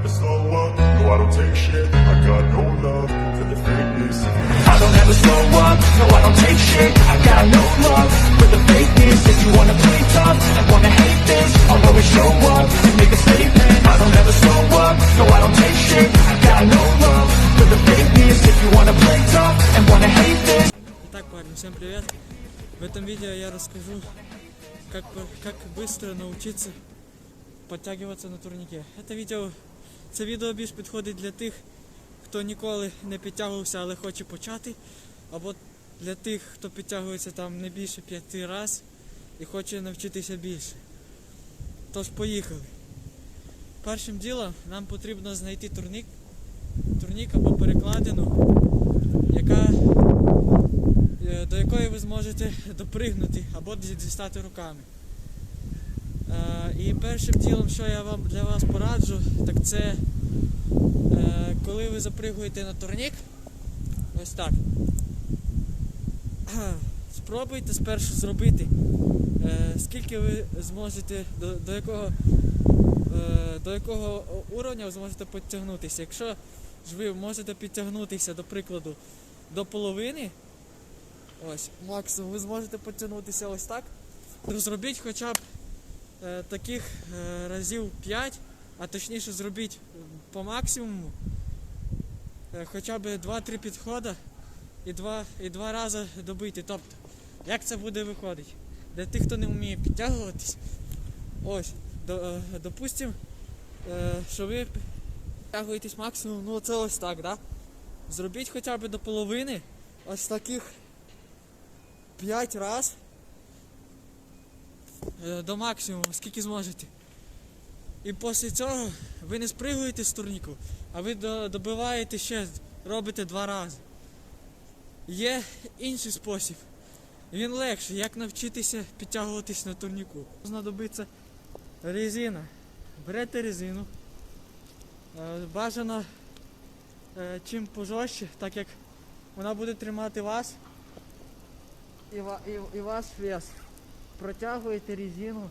never slow up, no I don't take shit I got no love for the fakeness I don't ever slow up, no I don't take shit I got no love for the fakeness If you wanna play tough and wanna hate this I'll always show up and make a statement I don't ever slow up, no I don't take shit I got no love for the fakeness If you wanna play tough and wanna hate this Итак, парни, всем привет! В этом видео я расскажу, как, по- как быстро научиться подтягиваться на турніке. Это відео, це відео більш підходить для тих, хто ніколи не підтягувався, але хоче почати, або для тих, хто підтягується там не більше п'яти разів і хоче навчитися більше. Тож поїхали. Першим ділом нам потрібно знайти турнік, турнік або перекладину, яка е, до якої ви зможете допригнути або дістати руками. Е, І першим ділом, що я вам для вас пораджу, так це е, коли ви запригуєте на турнік, ось так. Спробуйте спершу зробити, е, скільки ви зможете, до, до якого до якого уровня ви зможете підтягнутися. Якщо ж ви можете підтягнутися, до прикладу, до половини, ось, максимум ви зможете підтягнутися ось так, то зробіть хоча б таких е, разів 5, а точніше зробіть по максимуму е, хоча б 2-3 підходи і два, і два рази добити. Тобто, як це буде виходити? Для тих, хто не вміє підтягуватись, ось, до, е, е, що ви підтягуєтесь максимум, ну це ось так, да? Зробіть хоча б до половини ось таких 5 раз е, до максимуму, скільки зможете. І після цього ви не спригуєте з турніку, а ви добиваєте ще, робите два рази. Є інший спосіб. Він легший, як навчитися підтягуватись на турніку. Знадобиться резина. Берете резину. Е, Бажано е, чим пожорстче, так як вона буде тримати вас і, і, і ваш вес. Протягуєте резину.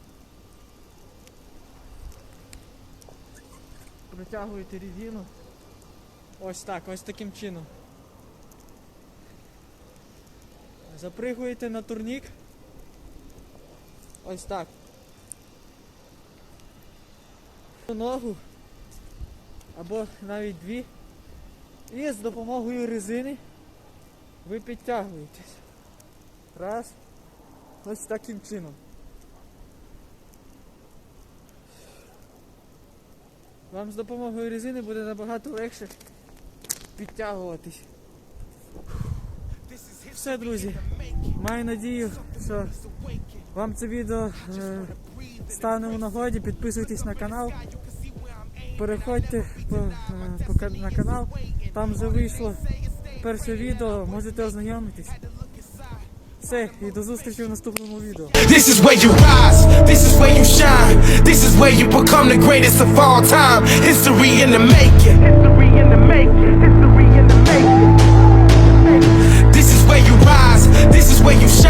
Протягуєте резину. Ось так, ось таким чином. Запригуєте на турнік. Ось так. Ногу. Або навіть дві. І з допомогою резини ви підтягуєтесь. Раз. Ось таким чином. Вам з допомогою резини буде набагато легше підтягуватись. Все, друзі. Маю надію, що вам це відео е, стане у нагоді. Підписуйтесь на канал. Переходьте по, е, по, на канал. Там вже вийшло перше відео, можете ознайомитись. Все, і до зустрічі в наступному відео. This is where you rise, this is where you shine, this is where you become the greatest of all time. History in the making. History in the making. History in the making. This is where you rise, this is where you shine.